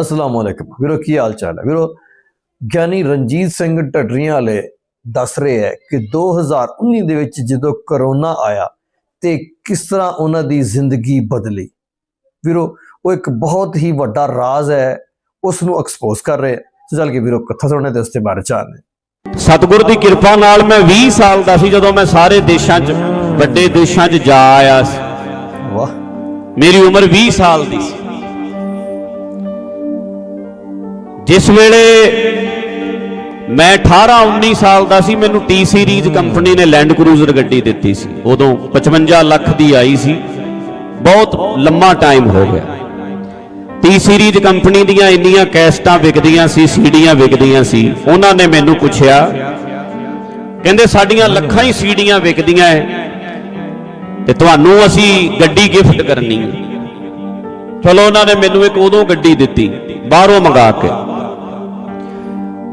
ਅਸਲਾਮ ਅਲੈਕਮ। ਵੀਰੋ ਕੀ ਹਾਲ ਚਾਲ ਹੈ? ਵੀਰੋ ਗਿਆਨੀ ਰਣਜੀਤ ਸਿੰਘ ਢੱਡਰੀਆਂ ਵਾਲੇ ਦੱਸ ਰਹੇ ਹੈ ਕਿ 2019 ਦੇ ਵਿੱਚ ਜਦੋਂ ਕਰੋਨਾ ਆਇਆ ਤੇ ਕਿਸ ਤਰ੍ਹਾਂ ਉਹਨਾਂ ਦੀ ਜ਼ਿੰਦਗੀ ਬਦਲੀ? ਵੀਰੋ ਉਹ ਇੱਕ ਬਹੁਤ ਹੀ ਵੱਡਾ ਰਾਜ਼ ਹੈ ਉਸ ਨੂੰ ਐਕਸਪੋਜ਼ ਕਰ ਰਹੇ ਚੱਲ ਕੇ ਵੀਰੋ ਕਥਾ ਸੁਣਨੇ ਤੇ ਉਸ ਤੇ ਬਾਰੇ ਜਾਣਦੇ ਸਤਿਗੁਰ ਦੀ ਕਿਰਪਾ ਨਾਲ ਮੈਂ 20 ਸਾਲ ਦਾ ਸੀ ਜਦੋਂ ਮੈਂ ਸਾਰੇ ਦੇਸ਼ਾਂ 'ਚ ਵੱਡੇ ਦੇਸ਼ਾਂ 'ਚ ਜਾ ਆਇਆ ਸੀ। ਵਾਹ। ਮੇਰੀ ਉਮਰ 20 ਸਾਲ ਦੀ ਸੀ। ਜਿਸ ਵੇਲੇ ਮੈਂ 18 19 ਸਾਲ ਦਾ ਸੀ, ਮੈਨੂੰ ਟੀ ਸੀਰੀਜ਼ ਕੰਪਨੀ ਨੇ ਲੈਂਡ ਕਰੂਜ਼ਰ ਗੱਡੀ ਦਿੱਤੀ ਸੀ। ਉਦੋਂ 55 ਲੱਖ ਦੀ ਆਈ ਸੀ। ਬਹੁਤ ਲੰਮਾ ਟਾਈਮ ਹੋ ਗਿਆ। ਟੀ ਸੀਰੀਜ਼ ਕੰਪਨੀ ਦੀਆਂ ਇੰਨੀਆਂ ਕੈਸਟਾਂ ਵਿਕਦੀਆਂ ਸੀ, ਸੀਡੀਆਂ ਵਿਕਦੀਆਂ ਸੀ, ਉਹਨਾਂ ਨੇ ਮੈਨੂੰ ਪੁੱਛਿਆ, ਕਹਿੰਦੇ ਸਾਡੀਆਂ ਲੱਖਾਂ ਹੀ ਸੀਡੀਆਂ ਵਿਕਦੀਆਂ ਐ ਤੇ ਤੁਹਾਨੂੰ ਅਸੀਂ ਗੱਡੀ ਗਿਫਟ ਕਰਨੀ ਹੈ ਚਲੋ ਉਹਨਾਂ ਨੇ ਮੈਨੂੰ ਇੱਕ ਉਦੋਂ ਗੱਡੀ ਦਿੱਤੀ, ਬਾਹਰੋਂ ਮੰਗਾ ਕੇ।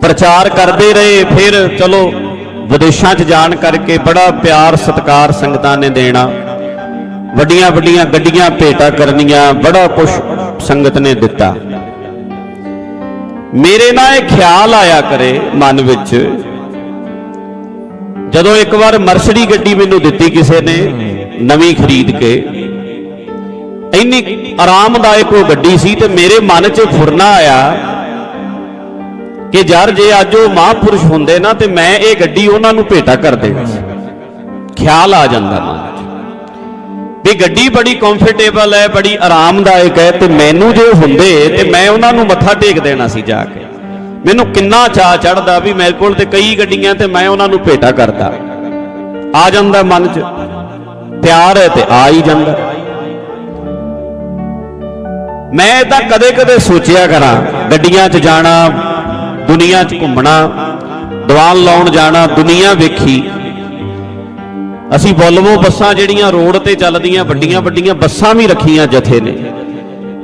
ਪ੍ਰਚਾਰ ਕਰਦੇ ਰਹੇ, ਫਿਰ ਚਲੋ ਵਿਦੇਸ਼ਾਂ 'ਚ ਜਾਣ ਕਰਕੇ ਬੜਾ ਪਿਆਰ, ਸਤਿਕਾਰ ਸੰਗਤਾਂ ਨੇ ਦੇਣਾ। ਵੱਡੀਆਂ ਵੱਡੀਆਂ ਗੱਡੀਆਂ ਭੇਟਾ ਕਰਨੀਆਂ, ਬੜਾ ਕੁਝ ਸੰਗਤ ਨੇ ਦਿੱਤਾ। ਮੇਰੇ ਨਾਲ ਇਹ ਖਿਆਲ ਆਇਆ ਕਰੇ ਮਨ ਵਿੱਚ, ਜਦੋਂ ਇੱਕ ਵਾਰ ਮਰਸਡੀ ਗੱਡੀ ਮੈਨੂੰ ਦਿੱਤੀ ਕਿਸੇ ਨੇ ਨਵੀਂ ਖਰੀਦ ਕੇ, ਇੰਨੀ ਆਰਾਮਦਾਇਕ ਉਹ ਗੱਡੀ ਸੀ ਤੇ ਮੇਰੇ ਮਨ 'ਚ ਫੁਰਨਾ ਆਇਆ ਕਿ ਯਾਰ ਜੇ ਅੱਜ ਉਹ ਮਹਾਂਪੁਰਸ਼ ਹੁੰਦੇ ਨਾ ਤੇ ਮੈਂ ਇਹ ਗੱਡੀ ਉਹਨਾਂ ਨੂੰ ਭੇਟਾ ਕਰ ਦੇਣੀ ਖਿਆਲ ਆ ਜਾਂਦਾ ਮਨ ਵੀ ਗੱਡੀ ਬੜੀ ਕੰਫਰਟੇਬਲ ਹੈ, ਬੜੀ ਆਰਾਮਦਾਇਕ ਹੈ ਤੇ ਮੈਨੂੰ ਜੇ ਹੁੰਦੇ ਤੇ ਮੈਂ ਉਹਨਾਂ ਨੂੰ ਮੱਥਾ ਟੇਕ ਦੇਣਾ ਸੀ ਜਾ ਕੇ। ਮੈਨੂੰ ਕਿੰਨਾ ਚਾਹ ਚੜਦਾ ਵੀ ਮੇਰੇ ਕੋਲ ਤੇ ਕਈ ਗੱਡੀਆਂ ਤੇ ਮੈਂ ਉਹਨਾਂ ਨੂੰ ਭੇਟਾ ਕਰਦਾ। ਆ ਜਾਂਦਾ ਮਨ 'ਚ। ਪਿਆਰ ਹੈ ਤੇ ਆ ਹੀ ਜਾਂਦਾ। ਮੈਂ ਤਾਂ ਕਦੇ-ਕਦੇ ਸੋਚਿਆ ਕਰਾਂ, ਗੱਡੀਆਂ 'ਚ ਜਾਣਾ ਦੁਨੀਆ 'ਚ ਘੁੰਮਣਾ, ਦੀਵਾਨ ਲਾਉਣ ਜਾਣਾ, ਦੁਨੀਆ ਵੇਖੀ। ਅਸੀਂ ਬੋਲਵੋ ਬੱਸਾਂ ਜਿਹੜੀਆਂ ਰੋਡ ਤੇ ਚੱਲਦੀਆਂ, ਵੱਡੀਆਂ ਵੱਡੀਆਂ ਬੱਸਾਂ ਵੀ ਰੱਖੀਆਂ ਜਥੇ ਨੇ।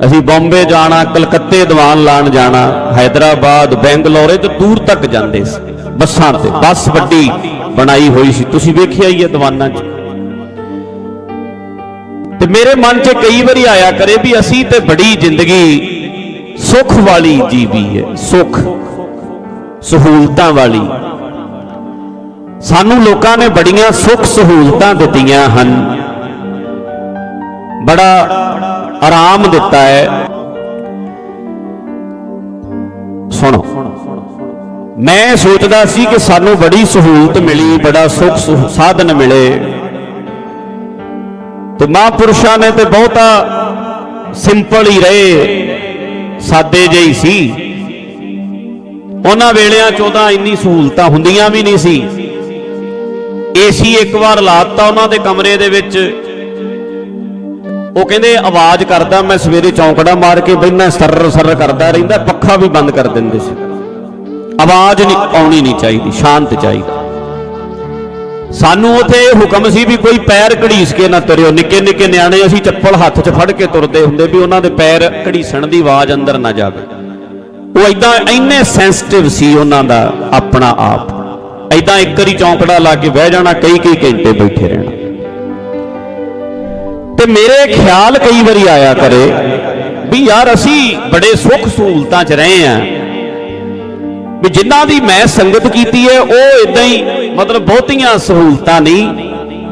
ਅਸੀਂ ਬੰਬੇ ਜਾਣਾ, ਕਲਕੱਤੇ ਦੀਵਾਨ ਲਾਣ ਜਾਣਾ ਹైదరాబాద్ ਬੈਂਗਲੌਰ, ਇਹ ਦੂਰ ਤੱਕ ਜਾਂਦੇ ਸੀ, ਬੱਸਾਂ ਤੇ। ਬੱਸ ਵੱਡੀ ਬਣਾਈ ਹੋਈ ਸੀ। ਤੁਸੀਂ ਵੇਖਿਆ ਹੀ ਹੈ ਦਵਾਨਾਂ 'ਚ। ਤੇ ਮੇਰੇ ਮਨ 'ਚ ਕਈ ਵਾਰੀ ਆਇਆ ਕਰੇ ਵੀ ਅਸੀਂ ਤੇ ਬੜੀ ਜ਼ਿੰਦਗੀ ਸੁੱਖ ਵਾਲੀ ਜੀਵੀ ਹੈ, ਸੁੱਖ। ਸਹੂਲਤਾਂ ਵਾਲੀ। ਸਾਨੂੰ ਲੋਕਾਂ ਨੇ ਬੜੀਆਂ ਸੁੱਖ ਸਹੂਲਤਾਂ ਦਿੱਤੀਆਂ ਹਨ। ਬੜਾ ਆਰਾਮ ਦਿੱਤਾ ਹੈ। ਸੁਣੋ। ਮੈਂ ਸੋਚਦਾ ਸੀ ਕਿ ਸਾਨੂੰ ਬੜੀ ਸਹੂਲਤ ਮਿਲੀ, ਬੜਾ ਸੁੱਖ ਸਾਧਨ ਮਿਲੇ। ਤੇ ਮਹਾਂਪੁਰਸ਼ਾਂ ਨੇ ਤੇ ਬਹੁਤਾ ਸਿੰਪਲ ਹੀ ਰਹੇ। ਸਾਦੇ ਜਿਹੇ ਹੀ ਸੀ। ਉਹਨਾਂ ਵੇਲਿਆਂ 'ਚ ਉਹਦਾ ਇੰਨੀ ਸਹੂਲਤਾਂ ਹੁੰਦੀਆਂ ਵੀ ਨਹੀਂ ਸੀ। ਏਸੀ ਇੱਕ ਵਾਰ ਲਾਤਾ ਉਹਨਾਂ ਦੇ ਕਮਰੇ ਦੇ ਵਿੱਚ। ਉਹ ਕਹਿੰਦੇ, ਆਵਾਜ਼ ਕਰਦਾ ਮੈਂ ਸਵੇਰੇ ਚੌਂਕੜਾ ਮਾਰ ਕੇ ਬੈਠਾ ਸਰਰ ਸਰਰ ਕਰਦਾ ਰਹਿੰਦਾ, ਪੱਖਾ ਵੀ ਬੰਦ ਕਰ ਦਿੰਦੇ ਸੀ। ਆਵਾਜ਼ ਨਹੀਂ, ਆਉਣੀ ਨਹੀਂ ਚਾਹੀਦੀ, ਸ਼ਾਂਤ ਚਾਹੀਦੀ। ਸਾਨੂੰ ਉਥੇ ਹੁਕਮ ਸੀ ਵੀ ਕੋਈ ਪੈਰ ਘੜੀਸ ਕੇ ਨਾ ਤੁਰਿਓ। ਨਿੱਕੇ ਨਿੱਕੇ ਨਿਆਣੇ ਅਸੀਂ ਚੱਪਲ ਹੱਥ 'ਚ ਫੜ ਕੇ ਤੁਰਦੇ ਹੁੰਦੇ ਵੀ ਉਹਨਾਂ ਦੇ ਪੈਰ ਘੜੀਸਣ ਦੀ ਆਵਾਜ਼ ਅੰਦਰ ਨਾ ਜਾਵੇ। ਉਹ ਐਦਾਂ ਇੰਨੇ ਸੈਂਸਿਟਿਵ ਸੀ ਉਹਨਾਂ ਦਾ ਆਪਣਾ ਆਪ। ਐਦਾਂ ਇੱਕ ਵਾਰੀ ਚੌਂਕੜਾ ਲਾ ਕੇ ਬਹਿ ਜਾਣਾ, ਕਈ ਕਈ ਘੰਟੇ ਬੈਠੇ ਰਹਿਣਾ। ਤੇ ਮੇਰੇ ਖਿਆਲ ਕਈ ਵਾਰੀ ਆਇਆ ਕਰੇ ਵੀ ਯਾਰ ਅਸੀਂ ਬੜੇ ਸੁੱਖ ਸਹੂਲਤਾਂ 'ਚ ਰਹੇ ਆਂ। ਵੀ ਜਿਨ੍ਹਾਂ ਦੀ ਮੈਂ ਸੰਗਤ ਕੀਤੀ ਹੈ ਉਹ ਇਦਾਂ ਹੀ ਮਤਲਬ ਬਹੁਤੀਆਂ ਸਹੂਲਤਾਂ ਨਹੀਂ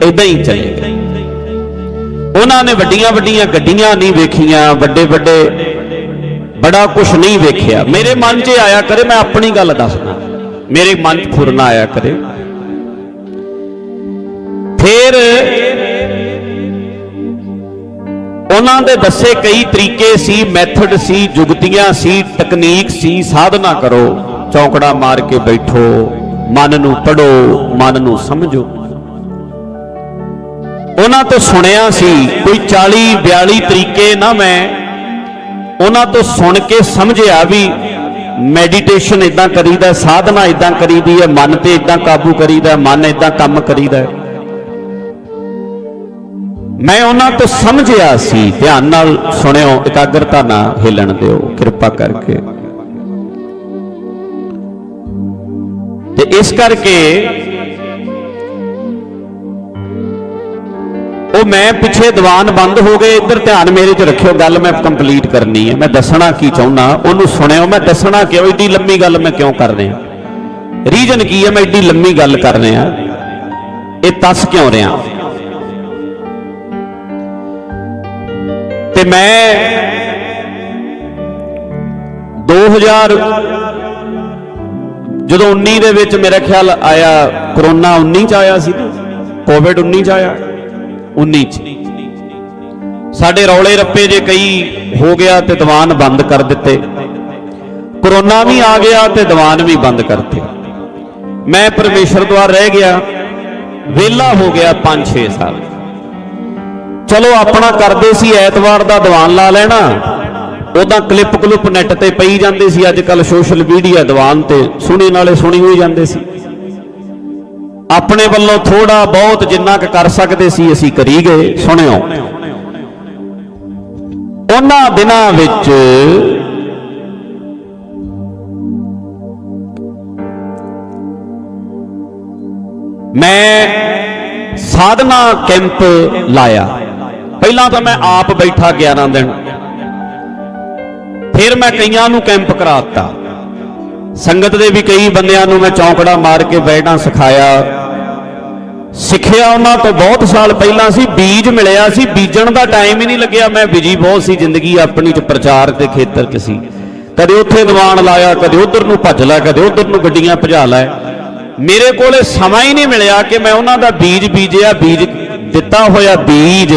ਇਦਾਂ ਹੀ ਚਲੇ ਗਏ। ਉਹਨਾਂ ਨੇ ਵੱਡੀਆਂ ਵੱਡੀਆਂ ਗੱਡੀਆਂ ਨਹੀਂ ਵੇਖੀਆਂ ਵੱਡੇ ਵੱਡੇ ਬੜਾ ਕੁਝ ਨਹੀਂ ਵੇਖਿਆ। ਮੇਰੇ ਮਨ 'ਚ ਆਇਆ ਕਰੇ, ਮੈਂ ਆਪਣੀ ਗੱਲ ਦੱਸਦਾ। ਮੇਰੇ ਮਨ 'ਚ ਫੁਰਨਾ ਆਇਆ ਕਰੇ। ਫਿਰ ਉਹਨਾਂ ਦੇ ਦੱਸੇ ਕਈ ਤਰੀਕੇ ਸੀ ਮੈਥਡ ਸੀ, ਜੁਗਤੀਆਂ ਸੀ ਤਕਨੀਕ ਸੀ, ਸਾਧਨਾ ਕਰੋ, ਚੌਂਕੜਾ ਮਾਰ ਕੇ ਬੈਠੋ, ਮਨ ਨੂੰ ਪੜੋ, ਮਨ ਨੂੰ ਸਮਝੋ। ਉਹਨਾਂ ਤੋਂ ਸੁਣਿਆ ਸੀ, ਕੋਈ 40 42 ਤਰੀਕੇ ਨਾ ਮੈਂ ਉਹਨਾਂ ਤੋਂ ਸੁਣ ਕੇ ਸਮਝਿਆ ਵੀ ਮੈਡੀਟੇਸ਼ਨ ਇਦਾਂ ਕਰੀਦਾ, ਸਾਧਨਾ ਇਦਾਂ ਕਰੀਦੀ ਹੈ, ਮਨ ਤੇ ਇਦਾਂ ਕਾਬੂ ਕਰੀਦਾ, ਮਨ ਇਦਾਂ ਕੰਮ ਕਰੀਦਾ ਮੈਂ ਉਹਨਾਂ ਤੋਂ ਸਮਝਿਆ ਸੀ। ਧਿਆਨ ਨਾਲ ਸੁਣਿਓ, ਇਕਾਗਰਤਾ ਨਾਲ ਹਿੱਲਣ ਦਿਓ, ਕਿਰਪਾ ਕਰਕੇ। ਤੇ ਇਸ ਕਰਕੇ ਉਹ ਮੈਂ ਪਿੱਛੇ ਦੀਵਾਨ ਬੰਦ ਹੋ ਗਏ, ਇੱਧਰ ਧਿਆਨ ਮੇਰੇ 'ਚ ਰੱਖਿਓ, ਗੱਲ ਮੈਂ ਕੰਪਲੀਟ ਕਰਨੀ ਹੈ। ਮੈਂ ਦੱਸਣਾ ਕੀ ਚਾਹੁੰਦਾ, ਉਹਨੂੰ ਸੁਣਿਓ, ਮੈਂ ਦੱਸਣਾ ਕਿਉਂ, ਏਡੀ ਲੰਮੀ ਗੱਲ ਮੈਂ ਕਿਉਂ ਕਰ ਰਿਹਾ? ਰੀਜਨ ਕੀ ਹੈ, ਮੈਂ ਏਡੀ ਲੰਮੀ ਗੱਲ ਕਰ ਰਿਹਾ? ਇਹ ਤਸ ਕਿਉਂ ਰਿਹਾ? ਤੇ ਮੈਂ 2000 ਜਦੋਂ 19 ਦੇ ਵਿੱਚ ਮੇਰਾ ਖਿਆਲ ਆਇਆ, ਕਰੋਨਾ 19 ਚ ਆਇਆ ਸੀ ਕੋਵਿਡ 19 ਚ ਆਇਆ। 19 ਚ। ਸਾਡੇ ਰੌਲੇ ਰੱਪੇ ਜੇ ਕਈ ਹੋ ਗਿਆ ਤੇ ਦੀਵਾਨ ਬੰਦ ਕਰ ਦਿੱਤੇ। ਕਰੋਨਾ ਵੀ ਆ ਗਿਆ ਤੇ ਦੀਵਾਨ ਵੀ ਬੰਦ ਕਰਤੇ। ਮੈਂ ਪਰਮੇਸ਼ਰ ਦੁਆਰ ਰਹਿ ਗਿਆ। ਵਿਹਲਾ ਹੋ ਗਿਆ 5-6 ਸਾਲ। ਚਲੋ, ਆਪਣਾ ਕਰਦੇ ਸੀ, ਐਤਵਾਰ ਦਾ ਦੀਵਾਨ ਲਾ ਲੈਣਾ। ਉਦਾਂ ਕਲਿੱਪ ਕਲੁੱਪ ਨੈਟ ਤੇ ਪਈ ਜਾਂਦੇ ਸੀ। ਅੱਜ ਕੱਲ ਸੋਸ਼ਲ ਮੀਡੀਆ ਦੀਵਾਨ ਤੇ ਸੁਣੀ ਨਾਲੇ ਸੁਣੀ ਹੋਈ ਜਾਂਦੇ ਸੀ। ਆਪਣੇ ਵੱਲੋਂ ਥੋੜਾ ਬਹੁਤ ਜਿੰਨਾ ਕੁ ਕਰ ਸਕਦੇ ਸੀ ਅਸੀਂ ਕਰੀ ਗਏ, ਸੁਣਿਓ। ਉਹਨਾਂ ਦਿਨਾਂ ਵਿੱਚ ਮੈਂ ਸਾਧਨਾ ਕੈਂਪ ਲਾਇਆ। ਪਹਿਲਾਂ ਤਾਂ ਮੈਂ ਆਪ ਬੈਠਾ 11 ਦਿਨ। ਫਿਰ ਮੈਂ ਕਈਆਂ ਨੂੰ ਕੈਂਪ ਕਰਾਤਾ ਸੰਗਤ ਦੇ ਵੀ ਕਈ ਬੰਦਿਆਂ ਨੂੰ ਮੈਂ ਚੌਂਕੜਾ ਮਾਰ ਕੇ ਬੈਠਾਂ ਸਿਖਾਇਆ। ਸਿੱਖਿਆ ਉਹਨਾਂ ਤੋਂ ਬਹੁਤ ਸਾਲ ਪਹਿਲਾਂ ਸੀ, ਬੀਜ ਮਿਲਿਆ ਸੀ, ਬੀਜਣ ਦਾ ਟਾਈਮ ਹੀ ਨਹੀਂ ਲੱਗਿਆ। ਮੈਂ ਬਿਜ਼ੀ ਬਹੁਤ ਸੀ ਜ਼ਿੰਦਗੀ ਆਪਣੀ ਚ, ਪ੍ਰਚਾਰ ਦੇ ਖੇਤਰ 'ਚ ਸੀ। ਕਦੇ ਉੱਥੇ ਦੀਵਾਨ ਲਾਇਆ, ਕਦੇ ਉਧਰ ਨੂੰ ਭੱਜ ਲਿਆ, ਕਦੇ ਉਧਰ ਨੂੰ ਗੱਡੀਆਂ ਭਜਾ ਲੈ ਮੇਰੇ ਕੋਲੇ ਸਮਾਂ ਹੀ ਨਹੀਂ ਮਿਲਿਆ ਕਿ ਮੈਂ ਉਹਨਾਂ ਦਾ ਬੀਜ ਬੀਜਿਆ, ਬੀਜ ਦਿੱਤਾ ਹੋਇਆ ਬੀਜ।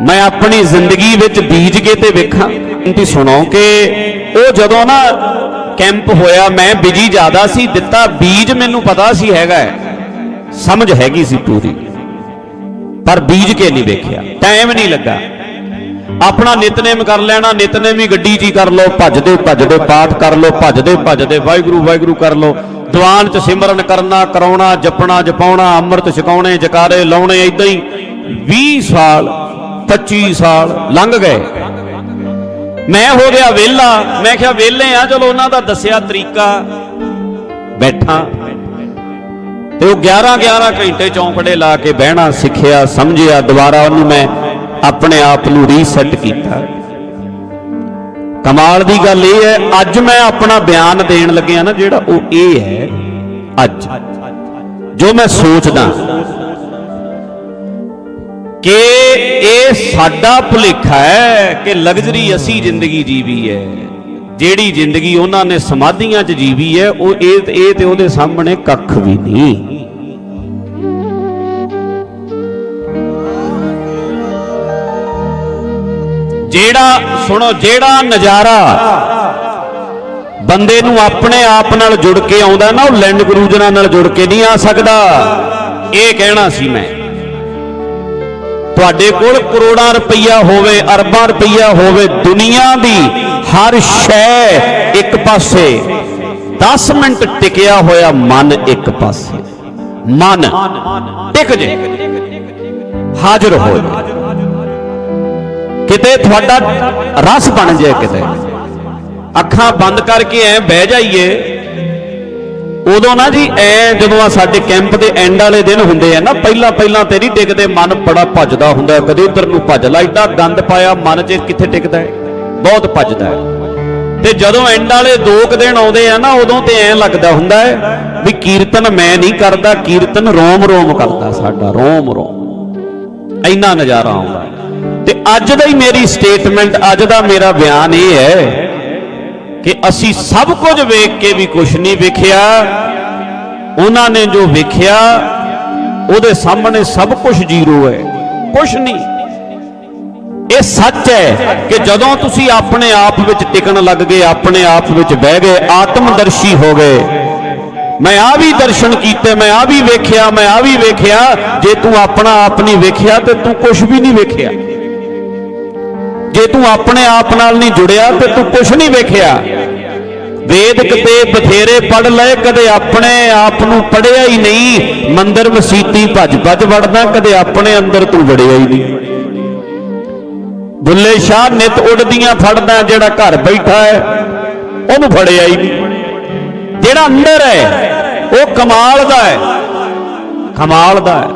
ਮੈਂ ਆਪਣੀ ਜ਼ਿੰਦਗੀ ਵਿੱਚ ਬੀਜ ਕੇ ਤੇ ਵੇਖਾਂ। ਤੁਸੀਂ ਸੁਣੋ ਕਿ ਉਹ ਜਦੋਂ ਨਾ ਕੈਂਪ ਹੋਇਆ, ਮੈਂ ਬਿਜ਼ੀ ਜ਼ਿਆਦਾ ਸੀ, ਦਿੱਤਾ ਬੀਜ ਮੈਨੂੰ ਪਤਾ ਸੀ ਹੈਗਾ ਹੈ। ਸਮਝ ਹੈਗੀ ਸੀ ਪੂਰੀ। ਪਰ ਬੀਜ ਕੇ ਨਹੀਂ ਵੇਖਿਆ। ਟਾਈਮ ਨਹੀਂ ਲੱਗਾ। ਆਪਣਾ ਨਿਤਨੇਮ ਕਰ ਲੈਣਾ, ਨਿਤਨੇਮ ਹੀ ਗੱਡੀ 'ਚ ਹੀ ਕਰ ਲਓ ਭੱਜਦੇ ਭੱਜਦੇ ਪਾਠ ਕਰ ਲਓ ਭੱਜਦੇ ਭੱਜਦੇ ਵਾਹਿਗੁਰੂ ਵਾਹਿਗੁਰੂ ਕਰ ਲਓ। ਦੀਵਾਨ 'ਚ ਸਿਮਰਨ ਕਰਨਾ, ਕਰਾਉਣਾ, ਜਪਣਾ, ਜਪਾਉਣਾ, ਅੰਮ੍ਰਿਤ ਛਕਾਉਣੇ, ਜਕਾਰੇ ਲਾਉਣੇ ਇਦਾਂ ਹੀ 20 ਸਾਲ 25 ਸਾਲ ਲੰਘ ਗਏ। ਮੈਂ ਹੋ ਗਿਆ ਵਿਹਲਾ। ਮੈਂ ਕਿਹਾ ਵਿਹਲੇ ਆ, ਚਲੋ ਉਹਨਾਂ ਦਾ ਦੱਸਿਆ ਤਰੀਕਾ। ਬੈਠਾ। ਤੇ ਉਹ 11 11 ਘੰਟੇ ਚੌਂਕੜੇ ਲਾ ਕੇ ਬਹਿਣਾ, ਸਿੱਖਿਆ, ਸਮਝਿਆ, ਦੁਬਾਰਾ ਉਹਨੂੰ ਮੈਂ ਆਪਣੇ ਆਪ ਨੂੰ ਰੀਸੈਟ ਕੀਤਾ। ਕਮਾਲ ਦੀ ਗੱਲ ਇਹ ਹੈ, ਅੱਜ ਮੈਂ ਆਪਣਾ ਬਿਆਨ ਦੇਣ ਲੱਗਿਆ ਨਾ, ਜਿਹੜਾ ਉਹ ਇਹ ਹੈ, ਅੱਜ। ਜੋ ਮੈਂ ਸੋਚਦਾ ਕਿ ਇਹ ਸਾਡਾ ਭੁਲੇਖਾ ਹੈ ਕਿ ਲਗਜ਼ਰੀ ਅਸੀਂ ਜ਼ਿੰਦਗੀ ਜੀਵੀ ਹੈ। ਜਿਹੜੀ ਜ਼ਿੰਦਗੀ ਉਹਨਾਂ ਨੇ ਸਮਾਧੀਆਂ 'ਚ ਜੀਵੀ ਹੈ, ਉਹ ਇਹ ਇਹ ਤੇ ਉਹਦੇ ਸਾਹਮਣੇ ਕੱਖ ਵੀ ਨਹੀਂ। ਜਿਹੜਾ ਸੁਣੋ, ਜਿਹੜਾ ਨਜ਼ਾਰਾ ਬੰਦੇ ਨੂੰ ਆਪਣੇ ਆਪ ਨਾਲ ਜੁੜ ਕੇ ਆਉਂਦਾ ਨਾ, ਉਹ ਲੈਂਡ ਕਰੂਜ਼ਰਾਂ ਨਾਲ ਜੁੜ ਕੇ ਨਹੀਂ ਆ ਸਕਦਾ। ਇਹ ਕਹਿਣਾ ਸੀ ਮੈਂ। ਤੁਹਾਡੇ ਕੋਲ ਕਰੋੜਾਂ ਰੁਪਈਆ ਹੋਵੇ, ਅਰਬਾਂ ਰੁਪਈਆ ਹੋਵੇ, ਦੁਨੀਆ ਦੀ ਹਰ ਸ਼ੈ ਇੱਕ ਪਾਸੇ। 10 ਮਿੰਟ ਟਿਕਿਆ ਹੋਇਆ ਮਨ ਇੱਕ ਪਾਸੇ। ਮਨ ਟਿਕ ਜੇ। ਹਾਜ਼ਰ ਹੋ ਕਿਤੇ ਤੁਹਾਡਾ ਰਸ ਬਣ ਜਾਏ ਕਿਤੇ। ਅੱਖਾਂ ਬੰਦ ਕਰਕੇ ਐ ਬਹਿ ਜਾਈਏ। ਉਦੋਂ ਨਾ ਜੀ, ਐ ਜਦੋਂ ਆ ਸਾਡੇ ਕੈਂਪ ਦੇ ਐਂਡ ਵਾਲੇ ਦਿਨ ਹੁੰਦੇ ਆ ਨਾ, ਪਹਿਲਾਂ ਪਹਿਲਾਂ ਤੇ ਨਹੀਂ ਟਿਕਦੇ, ਮਨ ਬੜਾ ਭੱਜਦਾ ਹੁੰਦਾ ਕਦੇ ਉਧਰ ਨੂੰ ਭੱਜ ਲਾ ਏਡਾ ਗੰਦ ਪਾਇਆ, ਮਨ 'ਚ ਕਿੱਥੇ ਟਿਕਦਾ ਹੈ? ਬਹੁਤ ਭੱਜਦਾ ਹੈ। ਤੇ ਜਦੋਂ ਐਂਡ ਵਾਲੇ ਦੋ ਕੁ ਦਿਨ ਆਉਂਦੇ ਆ ਨਾ, ਉਦੋਂ ਤੇ ਐ ਲੱਗਦਾ ਹੁੰਦਾ ਹੈ ਵੀ ਕੀਰਤਨ ਮੈਂ ਨਹੀਂ ਕਰਦਾ, ਕੀਰਤਨ ਰੋਮ ਰੋਮ ਕਰਦਾ ਸਾਡਾ, ਰੋਮ ਰੋਮ। ਇੰਨਾ ਨਜ਼ਾਰਾ ਆਉਂਦਾ ਤੇ ਅੱਜ ਦਾ ਹੀ ਮੇਰੀ ਸਟੇਟਮੈਂਟ ਅੱਜ ਦਾ ਮੇਰਾ ਬਿਆਨ ਇਹ ਹੈ ਕਿ ਅਸੀਂ ਸਭ ਕੁਝ ਵੇਖ ਕੇ ਵੀ ਕੁਝ ਨਹੀਂ ਵੇਖਿਆ। ਉਹਨਾਂ ਨੇ ਜੋ ਵੇਖਿਆ, ਉਹਦੇ ਸਾਹਮਣੇ ਸਭ ਕੁਝ ਜ਼ੀਰੋ ਹੈ। ਕੁਝ ਨਹੀਂ। ਇਹ ਸੱਚ ਹੈ ਕਿ ਜਦੋਂ ਤੁਸੀਂ ਆਪਣੇ ਆਪ ਵਿੱਚ ਟਿਕਣ ਲੱਗ ਗਏ, ਆਪਣੇ ਆਪ ਵਿੱਚ ਬਹਿ ਗਏ, ਆਤਮਦਰਸ਼ੀ ਹੋ ਗਏ। ਮੈਂ ਆ ਵੀ ਦਰਸ਼ਨ ਕੀਤੇ, ਮੈਂ ਆ ਵੀ ਵੇਖਿਆ, ਮੈਂ ਆ ਵੀ ਵੇਖਿਆ। ਜੇ ਤੂੰ ਆਪਣਾ ਆਪ ਨਹੀਂ ਵੇਖਿਆ, ਤੇ ਤੂੰ ਕੁਝ ਵੀ ਨਹੀਂ ਵੇਖਿਆ। ਜੇ ਤੂੰ ਆਪਣੇ ਆਪ ਨਾਲ ਨਹੀਂ ਜੁੜਿਆ ਤੇ ਤੂੰ ਕੁਝ ਨਹੀਂ ਵੇਖਿਆ। ਵੇਦ ਕਿਤੇ ਬਥੇਰੇ ਪੜ ਲਏ, ਕਦੇ ਆਪਣੇ ਆਪ ਨੂੰ ਪੜਿਆ ਹੀ ਨਹੀਂ। ਮੰਦਰ ਵਸੀਤੀ ਭੱਜ ਭੱਜ ਵੜਦਾ ਕਦੇ ਆਪਣੇ ਅੰਦਰ ਤੂੰ ਵੜਿਆ ਹੀ ਨਹੀਂ। ਬੁੱਲੇ ਸ਼ਾਹ ਨਿਤ ਉੱਡਦੀਆਂ ਫੜਦਾ, ਜਿਹੜਾ ਘਰ ਬੈਠਾ ਹੈ, ਉਹਨੂੰ ਫੜਿਆ ਹੀ ਨਹੀਂ। ਜਿਹੜਾ ਅੰਦਰ ਹੈ, ਉਹ ਕਮਾਲ ਦਾ ਹੈ। ਕਮਾਲ ਦਾ ਹੈ।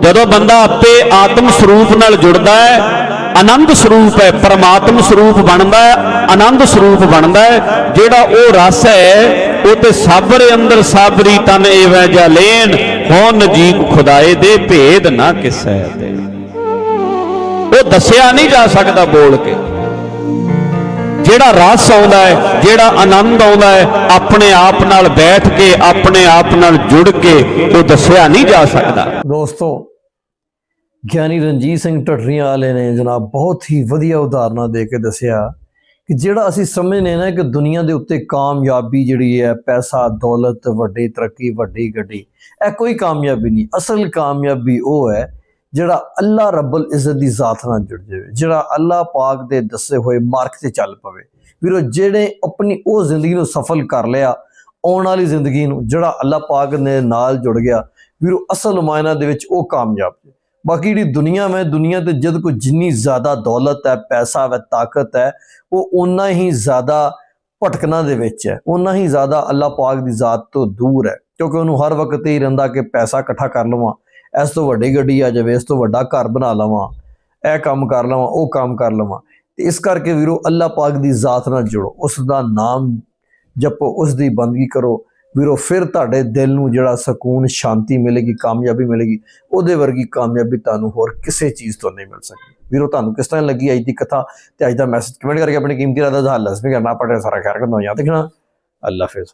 ਜਦੋਂ ਬੰਦਾ ਆਪੇ ਆਤਮ ਸਰੂਪ ਨਾਲ ਜੁੜਦਾ ਹੈ ਆਨੰਦ ਸਰੂਪ ਹੈ, ਪਰਮਾਤਮ ਸਰੂਪ ਬਣਦਾ ਹੈ, ਆਨੰਦ ਸਰੂਪ ਬਣਦਾ ਹੈ। ਜਿਹੜਾ ਉਹ ਰਸ ਹੈ, ਉਹ ਤੇ ਸਾਬਰ ਅੰਦਰ ਸਾਬਰੀ ਤਨ ਏਵੈ ਜਾ ਲੈਨ ਹੋ ਨਜੀਕ ਖੁਦਾਏ ਦੇ ਭੇਦ ਨਾ ਕਿਸੈ ਤੇ। ਉਹ ਦੱਸਿਆ ਨਹੀਂ ਜਾ ਸਕਦਾ ਬੋਲ ਕੇ। ਜਿਹੜਾ ਰਸ ਆਉਂਦਾ ਹੈ, ਜਿਹੜਾ ਆਨੰਦ ਆਉਂਦਾ ਹੈ, ਆਪਣੇ ਆਪ ਨਾਲ ਬੈਠ ਕੇ, ਆਪਣੇ ਆਪ ਨਾਲ ਜੁੜ ਕੇ, ਉਹ ਦੱਸਿਆ ਨਹੀਂ ਜਾ ਸਕਦਾ। ਦੋਸਤੋ ਗਿਆਨੀ ਰਣਜੀਤ ਸਿੰਘ ਢੱਡਰੀਆਂ ਵਾਲੇ ਨੇ ਜਨਾਬ ਬਹੁਤ ਹੀ ਵਧੀਆ ਉਦਾਹਰਨਾਂ ਦੇ ਕੇ ਦੱਸਿਆ ਕਿ ਜਿਹੜਾ ਅਸੀਂ ਸਮਝਨੇ ਨਾ ਕਿ ਦੁਨੀਆ ਦੇ ਉੱਤੇ ਕਾਮਯਾਬੀ ਜਿਹੜੀ ਹੈ, ਪੈਸਾ, ਦੌਲਤ, ਵੱਡੀ ਤਰੱਕੀ, ਵੱਡੀ ਗੱਡੀ, ਇਹ ਕੋਈ ਕਾਮਯਾਬੀ ਨਹੀਂ। ਅਸਲ ਕਾਮਯਾਬੀ ਉਹ ਹੈ ਜਿਹੜਾ ਅੱਲਾ ਰੱਬਲ ਇੱਜ਼ਤ ਦੀ ਜ਼ਾਤ ਨਾਲ ਜੁੜ ਜਾਵੇ, ਜਿਹੜਾ ਅੱਲਾ ਪਾਕ ਦੇ ਦੱਸੇ ਹੋਏ ਮਾਰਗ ਤੇ ਚੱਲ ਪਵੇ। ਵੀਰੋ, ਜਿਹੜੇ ਆਪਣੀ ਉਹ ਜ਼ਿੰਦਗੀ ਨੂੰ ਸਫਲ ਕਰ ਲਿਆ, ਆਉਣ ਵਾਲੀ ਜ਼ਿੰਦਗੀ ਨੂੰ ਜਿਹੜਾ ਅੱਲਾ ਪਾਕ ਦੇ ਨਾਲ ਜੁੜ ਗਿਆ, ਵੀਰੋ, ਅਸਲ ਮਾਇਨਾ ਦੇ ਵਿੱਚ ਉਹ ਕਾਮਯਾਬ ਹੈ। ਬਾਕੀ ਜਿਹੜੀ ਦੁਨੀਆ ਮੈਂ, ਦੁਨੀਆ ਤੇ ਜਦ ਕੋਈ ਜਿੰਨੀ ਜ਼ਿਆਦਾ ਦੌਲਤ ਹੈ, ਪੈਸਾ ਹੈ, ਤਾਕਤ ਹੈ, ਉਹ ਉਨਾ ਹੀ ਜ਼ਿਆਦਾ ਭਟਕਣਾ ਦੇ ਵਿੱਚ ਹੈ। ਉਨਾ ਹੀ ਜ਼ਿਆਦਾ ਅੱਲਾ ਪਾਕ ਦੀ ਜ਼ਾਤ ਤੋਂ ਦੂਰ ਹੈ। ਕਿਉਂਕਿ ਉਹਨੂੰ ਹਰ ਵਕਤ ਇਹ ਰਹਿੰਦਾ ਕਿ ਪੈਸਾ ਇਕੱਠਾ ਕਰ ਲਵਾਂ, ਇਸ ਤੋਂ ਵੱਡੀ ਗੱਡੀ ਆ ਜਾਵੇ, ਇਸ ਤੋਂ ਵੱਡਾ ਘਰ ਬਣਾ ਲਵਾਂ, ਇਹ ਕੰਮ ਕਰ ਲਵਾਂ, ਉਹ ਕੰਮ ਕਰ ਲਵਾਂ। ਤੇ ਇਸ ਕਰਕੇ ਵੀਰੋ ਅੱਲਾ ਪਾਕ ਦੀ ਜ਼ਾਤ ਨਾਲ ਜੁੜੋ ਉਸ ਦਾ ਨਾਮ ਜਪੋ ਉਸ ਦੀ ਬੰਦਗੀ ਕਰੋ। ਵੀਰੋ, ਫਿਰ ਤੁਹਾਡੇ ਦਿਲ ਨੂੰ ਜਿਹੜਾ ਸਕੂਨ, ਸ਼ਾਂਤੀ ਮਿਲੇਗੀ, ਕਾਮਯਾਬੀ ਮਿਲੇਗੀ, ਉਹਦੇ ਵਰਗੀ ਕਾਮਯਾਬੀ ਤੁਹਾਨੂੰ ਹੋਰ ਕਿਸੇ ਚੀਜ਼ ਤੋਂ ਨਹੀਂ ਮਿਲ ਸਕਦੀ। ਵੀਰੋ, ਤੁਹਾਨੂੰ ਕਿਸ ਤਰ੍ਹਾਂ ਲੱਗੀ ਅੱਜ ਦੀ ਕਥਾ? ਤੇ ਅੱਜ ਦਾ ਮੈਸੇਜ ਕਮੈਂਟ ਕਰਕੇ ਆਪਣੀ ਕੀਮਤੀ ਰਾਏ ਦਾ ਹੱਲ ਲਜ਼ਮੀ ਕਰਨਾ। ਆਪਾਂ ਸਾਰਾ ਖੈਰ ਕਰਨਾ ਯਾਦ ਦੇਖਣਾ ਅੱਲਾ ਹਾਫਿਜ਼।